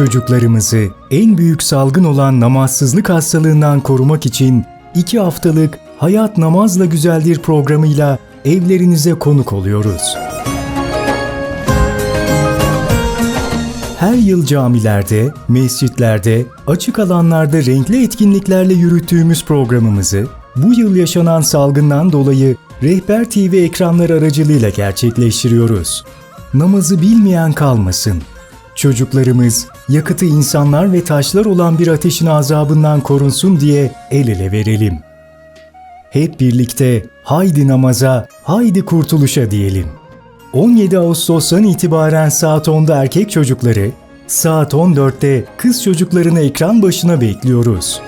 Çocuklarımızı en büyük salgın olan namazsızlık hastalığından korumak için 2 haftalık Hayat Namazla Güzeldir programıyla evlerinize konuk oluyoruz. Her yıl camilerde, mescitlerde, açık alanlarda renkli etkinliklerle yürüttüğümüz programımızı bu yıl yaşanan salgından dolayı Rehber TV ekranları aracılığıyla gerçekleştiriyoruz. Namazı bilmeyen kalmasın. Çocuklarımız yakıtı insanlar ve taşlar olan bir ateşin azabından korunsun diye el ele verelim. Hep birlikte haydi namaza, haydi kurtuluşa diyelim. 17 Ağustos'tan itibaren saat 10'da erkek çocukları, saat 14'te kız çocuklarını ekran başına bekliyoruz.